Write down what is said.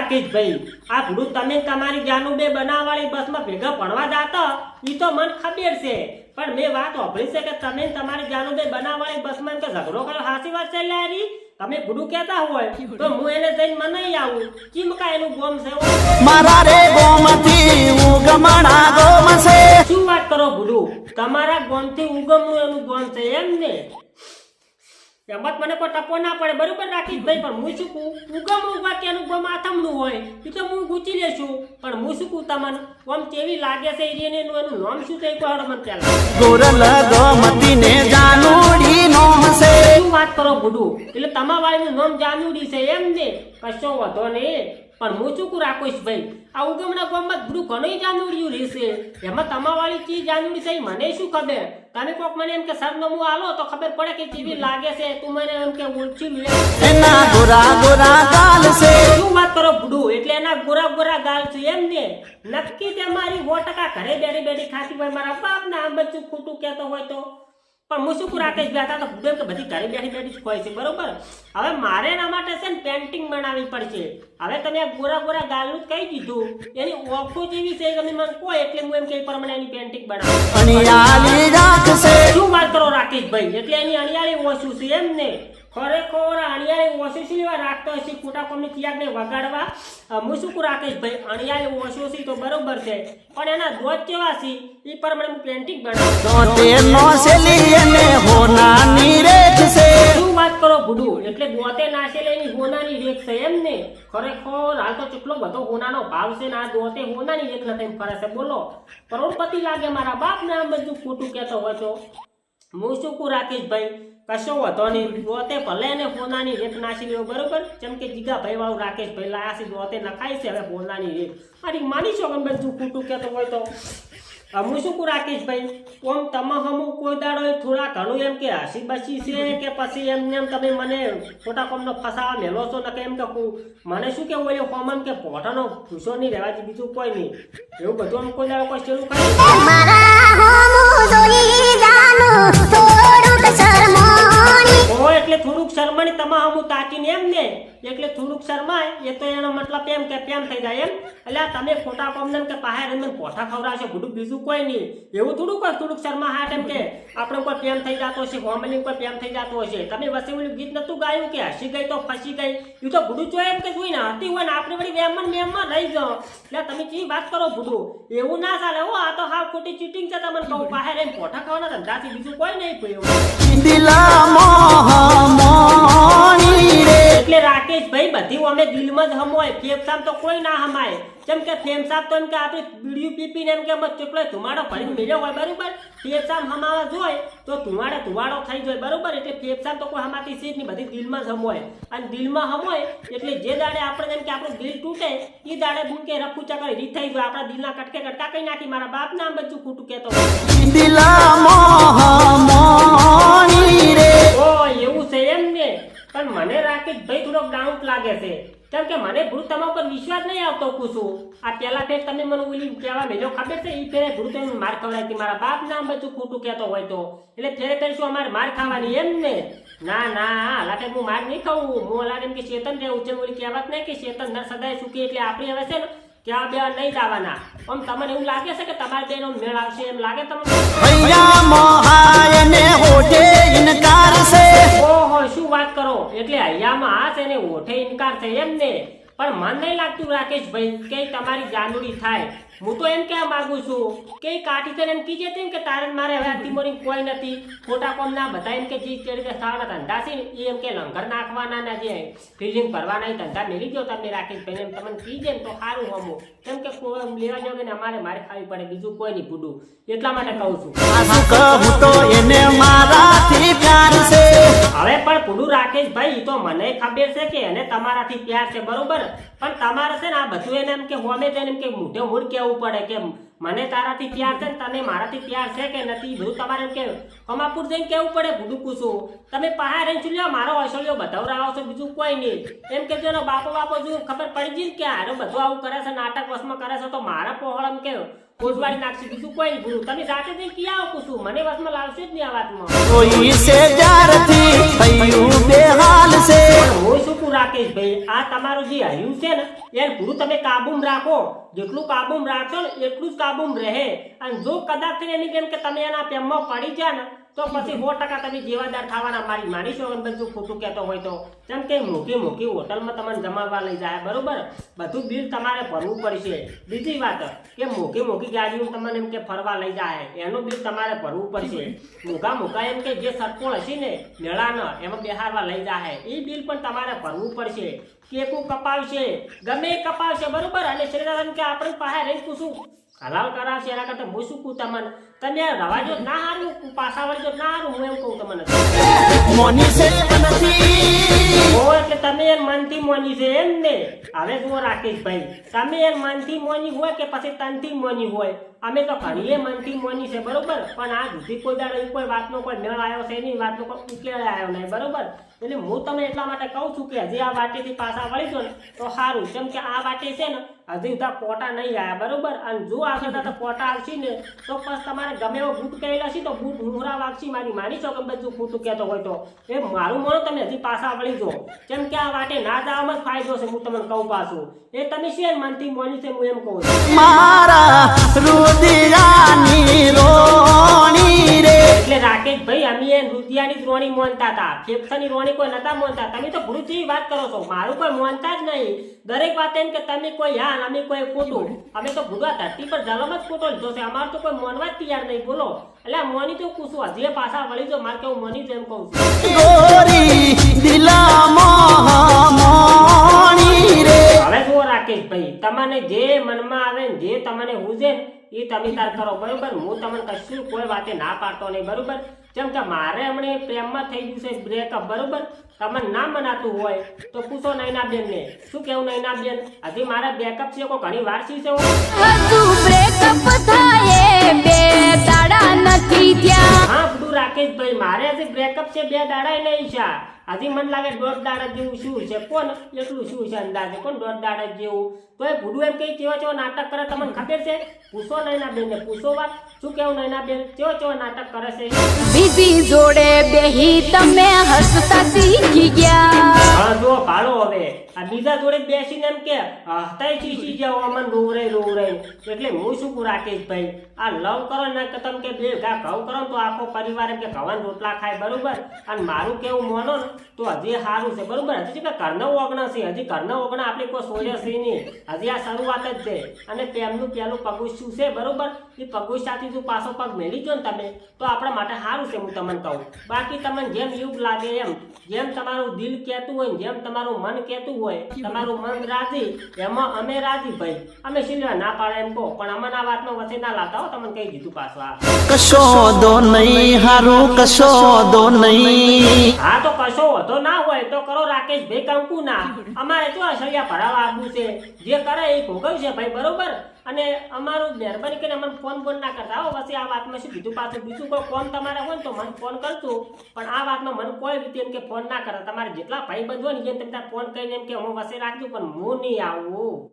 રાકેશભાઈ આ ભૂડું તમે તમારી તમારી જાનુબે બનાવવાળી બસમાં ભેગા ભણવા જાતા ઈ તો મન ખબર છે. પણ મેં વાત સાંભળી છે કે તમે તમારી તમારી જાનુબે બનાવવાળી બસમાં કે ઝઘડો કરો હાસી વાત છે લારી તમે ભૂડું કહેતા હોય તો હું એને જઈને મનાઈ આવું. ચીમકા એનું ગોમ છે મારા રે ગોમથી ઉગમણા ગોમ છે. શું વાત કરો ભૂડું? તમારા ગોમથી ઉગમનું એનું ગોમ છે એમ ને? એમાં મને કોઈ ટપો ના પડે, બરોબર રાખી ભાઈ, પણ હું શું ઉગમ ઉગવા ત્યાંનું ગમ આથમનું હોય, એ તો હું ગુચી લેશું, પણ હું શું કહું તમને? આમ કેવી લાગે છે એરિયને એનું નામ શું થઈ કહો મને પહેલા. ગોરલ ગોમતી ને જાનુડી નોમ છે વાત કરો ભૂડું એટલે તમારા વાળીનું નામ જાનુડી છે એમ ને? કશો વધો નહીં. પણ હું શું કહું ભાઈ? આ ઉગમના ગામમાં ભૂડું ઘણું જાનુડિયું રહેશે. એમાં તમારા વાળી ચીજ જાનુડી છે મને શું ખબર? તમે કોક મને એમ કે સરનામું આલો તો ખબર પડે કે ચીવી લાગે છે. તું મને એમ કે ઓળખી લે. એના ગોરા ગોરા ગાલ છે. શું વાત કરો ભૂડું એટલે એના ગોરા ગોરા ગાલ છે એમ ને? નક્કી તે મારી 100% ઘરે બેરી બેઠી ખાતી હોય મારા બાપ ને આમ બધું ખોટું કહેતો હોય તો? પણ હું શું રાકેશ બેઠા તો હું કે બધી ઘરે બેઠી બેઠી હોય છે બરોબર? હવે મારે એના માટે છે ને પેન્ટિંગ બનાવવી પડશે. હવે તમે ગોરા ગોરા ગાલનું કહી દીધું. એની ઓખો જેવી છે તમે મને કહો એટલે હું એમ કે પ્રમાણે એની પેન્ટિંગ બનાવું. શું વાત કરો રાકેશભાઈ? એટલે એની અણિયાળી ઓછું છે એમ ને? ખરેખર અણિયાળી ઓછું લેવા રાખતો હશે ખોટા કોમની ચિયાગને વગાડવા. હું શું રાકેશભાઈ અણિયાળી ઓછું છે તો બરોબર છે પણ એના દોત કેવા છે એ પ્રમાણે હું પેન્ટિંગ બનાવું. વાત કરો ભૂડું? એટલે દોતે નાશેલી એની હોનાની રેખ છે એમ ને? ખરેખર હાલ તો કેટલો બધો હોનાનો ભાવ છે ને આ દોતે હોનાની રેખ નથી ફરે છે બોલો. કરોડપતિ લાગે મારા બાપ ને બધું ખોટું કહેતો હોય હું શું રાખીશ રાકેશભાઈ? કશો વધો નહીં. પોતે ભલે એને હોનાની રેખ નાસી લેવો, બરોબર? જેમ કે જીગા ભાઈ વાળું રાકેશભાઈ લાયા છે, પોતે નખાય છે હવે હોનાની રેખ મારી માની છો ગમે તું ખોટું કહેતો હોય તો? હમું શું કહું રાકેશભાઈ ઓમ તમે હમું કોઈ દાડો થોડા ઘણું એમ કે હસી બસી છે કે પછી એમને એમ તમે મને ખોટા કોમનો ફસાવા મેલો છો ને કે એમ તો કહું મને શું કેવું એ કોમન કે પોટાનો ભૂસો નહીં રહેવાથી બીજું કોઈ નહીં. એવું બધું આમ કોઈ દાડો કોઈ શરૂ ખાય? એટલે થોડુંક શરમાણી તમા હમું તાકીને એમ ને એટલે થોડુંક શરમાય, એ તો એનો મતલબ એમ કે પ્રેમ થઈ જાય એમ. એટલે તમે ખોટા એમ કે પાહે રહીને પોઠા ખવડાવશો, બધું બીજું કોઈ નહીં. એવું થોડુંક હોય, થોડુંક શર્મા હાટ એમ કે આપણે કોઈ પ્રેમ થઈ જતો હશે હોમલી કોઈ પ્રેમ થઈ જતો હશે. તમે વસે ઓલું ગીત નતું ગાયું કે હસી ગઈ તો ફસી ગઈ? એ તો ગુડુ જો એમ કે જોઈ ને હતી હોય ને આપણે વળી વેમમાં ને વેમમાં રહી જાઓ એટલે તમે ચી વાત કરો ભૂડું એવું ના ચાલે. હો, આ તો હા ખોટી ચીટિંગ છે તમને કહું પાહે રહીને પોઠા ખાવાના ધંધાથી બીજું કોઈ નહીં કોઈ દિલા મોહ મોણી રે એટલે રાકેશભાઈ બધી અમે દિલમાં જ હમોય. ફેફસામ તો કોઈ ના હમાય. જેમ કે ફેફસામ તો એમ કે આપણે બીડીયું પીપીને એમ કે અમે કેટલો ધુમાડો ભરીને મેળ્યો હોય બરોબર? ફેફસામ હમાવા જોય તો ધુમાડે ધુમાડો થઈ જાય બરોબર? એટલે ફેફસામ તો કોઈ હમાતી સીટ નહીં બધી દિલમાં જ હમોય. અને દિલમાં હમોય એટલે જે દાડે આપણે જેમ કે આપણું દિલ તૂટે એ દાડે બું કે રખું ચકર રીત થઈ જાય આપણા દિલના કટકે કટકા કઈ નાખી મારા બાપ નામ બધું ખોટું કહેતો હોય. દિલા લાગે છે. કેમ કે મને ભૂત તમારા પર વિશ્વાસ નહીં આવતો કુશું આ પહેલા ફેર તમે મને ઓલી કહેવા મેજો ખબર છે? એ ફેરે ભૂત એમ માર ખવડાવી મારા બાપ નામ બધું ખોટું કહેતો હોય તો. એટલે ફેરે ફેર શું અમારે માર ખાવાની એમ ને? ના ના લાગે હું માર નહીં ખાવું હું લાગે એમ કે ચેતન રહેવું છે ઓલી કહેવત નહીં કે ચેતન નર સદાય સુખી એટલે આપણે હવે છે ને કે આ બે નહીં જવાના. આમ તમને એવું લાગે છે કે તમારે બેનો મેળ આવશે? એમ લાગે તમને? ભૈયા મોહાય ને હોઠે ઇનકાર શું વાત કરો એટલે હૈયામાં આ છે ને ઓઠે ઇનકાર છે એમ ને. પણ મન નહીં લાગતું રાકેશભાઈ, કે તમારી જાનુડી થાય. હું તો એમ કહેવા માંગુ છું, કે કાઠી થઈને એમ કીજે તેમ કે તારે મારે હવે આથી કોઈ નથી. ખોટા કોમ ના બધા એમ કે જે કે ખાવાના ધંધા છે એ એમ કે લંગર નાખવાના ના જે ફિલિંગ ભરવાના ધંધા મેળી ગયો તમને રાકેશભાઈ એમ તમને કીજે ને તો સારું હમું. કેમ કે લેવા જાવ ને અમારે મારે ખાવી પડે, બીજું કોઈ નહીં ભૂડું. એટલા માટે કહું છું. કહું તો એને મારાથી પ્યાર છે? હવે પણ પૂરું રાકેશ ભાઈ તો મને ખબર છે કે એને તમારાથી પ્યાર છે, બરોબર? પણ તમારે છે ને આ બધું એને એમ કે હોમે જઈને એમ કે મોઢે મૂળ કેવું પડે કે મને તારાથી પ્યાર છે ને તને મારાથી પ્યાર છે કે નથી, બધું તમારે એમ કે હમાપુર જઈને કેવું પડે ભૂડું પૂછું. તમે પહાડ રહીને શું લ્યો? મારો અસલ્યો બધાવરાવો છો, બીજું કોઈ નહીં. એમ કે જો બાપો બાપો જો ખબર પડી ગઈ કે હારો બધું આવું કરે છે, નાટક વસમાં કરે છે, તો મારા પહોળ એમ કે કોજવાડી નાખશે, બીજું કોઈ ભૂલું તમે સાથે જઈને ક્યાં આવું પૂછું? મને વસમાં લાવશે જ નહીં આ વાતમાં. થયું બેહાલ છે. હું શું રાકેશ ભાઈ? આ તમારું જે હર્યું છે ને એને પૂરું તમે કાબુમ રાખો. જેટલું કાબુમ રાખશો ને, એટલું જ કાબુમ રહે. અને જો કદાચ એની કેમ કે તમે એના પ્રેમમાં પડી જાય ને તો પછી સો ટકા તમે જેવાદાર થવાના મારી માની છો બધું ખોટું કહેતો હોય તો? જેમ કે મોટી મોટી હોટલમાં તમને જમાવવા લઈ જાય, બરોબર? બધું બિલ તમારે ભરવું પડશે. બીજી વાત, કે મોટી મોટી ગાડીઓ તમને એમ કે ફરવા લઈ જાય, એનું બિલ તમારે ભરવું પડશે. મોગા મોગા એમ કે જે સર્કલ હશે ને, મેળાના, એમાં બેહારવા લઈ જાય. એ બિલ પણ તમારે ભરવું પડશે. કેકું કપાવશે, ગમે કપાવશે, બરોબર? અને શ્રીનારાયણ કે આપણે પાસે રહી પૂછું હલાલ કરાવશે એના કરતા હું શું કહું તમને? તમે રવાજો ના હારું પાછા વળજો ના હારું હું એમ કહું તમને. મોની છે નથી? ઓ એટલે તમે એમ મનથી મોની છે એમ ને? હવે જુઓ રાકેશભાઈ તમે એમ મનથી મોની હોય કે પછી તનથી મોની હોય? અમે તો ઘણીએ મનથી મોની છે બરોબર? પણ આ સુધી કોઈ દાડો કોઈ વાતનો કોઈ મેળ આવ્યો છે એની વાતનો કોઈ ઉકેલ આવ્યો નહીં બરોબર? એટલે હું તમને એટલા માટે કહું છું કે હજી આ વાટેથી પાછા વળી જો ને તો સારું. કેમ કે આ વાટે છે ને હજી તો પોટા નહીં આવ્યા, બરોબર? અને જો આગળ તો પોટા આવશે ને, તો પછી તમારે ગમે એવો બૂટ કહેલા છે તો બૂટ હુંરા વાગશી મારી. માની છો કે બધું ખોટું કહેતો હોય તો? એ મારું માનો તમે હજી પાછા વળી જો કેમ કે આ વાટે ના જવામાં જ ફાયદો છે, હું તમને કહું પાછું. એ તમે શેર મનથી મોની છે, હું એમ કહું છું. મારા રુદિયાની રે રાકેશભાઈ રૂપિયાની જ રોણી માનતા હતા ફેફસાની રોણી કોઈ નતા માનતા. તમે તો ભૂલ વાત કરો છો. મારું કોઈ માનતા જ નહીં. દરેક વાત એમ કે તમે કોઈ હા અમે કોઈ ખોટું. અમે તો ભૂગા ધરતી પર જલમ જ ખોટો લીધો છે. અમારે તો કોઈ માનવા જ તૈયાર નહીં. બોલો. એટલે મોની તો હજી એ પાછા વળી જો મારે કેવું મોની જ એમ કહું છું. તમને જે મનમાં આવે ને જે તમને હુજે એ તમે તાર કરો. બરોબર? હું તમને કશું કોઈ વાતે ના પાડતો નહીં, બરોબર? જેમ કે મારે હમણે પ્રેમમાં થઈ ગયું છે બ્રેકઅપ બરોબર? તમને ના મનાતું હોય, તો પૂછો નૈના બેન ને શું કેવું નૈના બેન હજી મારા બેકઅપ છે, કોઈ ઘણી વાર છે? રાકેશભાઈ મારે હજી બ્રેકઅપ છે બે દાડા નહીં છે. હજી મને લાગે દોઢ દાડા જેવું શું છે? કોણ એટલું શું છે અંદાજે? કોણ દોઢ દાડા જેવું? તો એ ભૂડું એમ કઈ કેવો કેવા નાટક કરે તમને ખબર છે? પૂછો નૈના બેન ને પૂછો વાત. શું કેવું નૈના બેન કેવો કેવો નાટક કરે છે? બીજી જોડે બેહી તમે હસતા આ બીજા જોડે બેસીને એમ કે હતાય શીશી જાવ અમન રોવરે રોવરે એટલે હું શું કહું રાકેશભાઈ આ લવ કરો ને, કે તમે કે બે ઘા ઘઉં કરો તો આખો પરિવાર એમ કે ઘવાન રોટલા ખાય, બરોબર? અને મારું કેવું માનો તો હજી સારું છે, બરોબર? હજી કે ઘરનો ઓગણા છે, હજી કર્ણ ઓગણા, આપણે કોઈ સોજે છે નહીં. હજી આ શરૂઆત જ છે. અને તેમનું પેલું શું છે, બરોબર? એ પગુસ્યાથી જો પાછો પગ મેલી ગયો ને તમે તો આપણા માટે સારું છે હું તમને કહું. બાકી તમને જેમ યુગ લાગે એમ જેમ તમારું દિલ કહેતું હોય જેમ તમારું મન કહેતું હોય તમારું મન રાજી એમાં અમે રાજી ભાઈ. અમે સિલવા ના પાડે એમ કહો પણ અમને આ વાતનો વચ્ચે ના લાતા હો તમને કહી દીધું પાછું આ. કશો દો નહીં હારું કશો દો નહીં. હા તો કશો વધો ના હોય તો કરો રાકેશ ભાઈ કંકુ ના અમારે તો અસળિયા ભરાવા આપવું છે. જે કરે એ ભોગવશે ભાઈ બરોબર? અને અમારું મહેરબાની કરીને અમને ફોન ફોન ના કરતા. હો પછી આ વાતમાં શું કીધું? પાછું બીજું કોઈ ફોન તમારે હોય ને તો મને ફોન કરજો. પણ આ વાતમાં મને કોઈ રીતે એમ કે ફોન ના કરતા. તમારે જેટલા ભાઈ બંધ હોય ને જેમ તમે ફોન કરીને એમ કે હું વસે રાખજો, પણ હું નહીં આવું.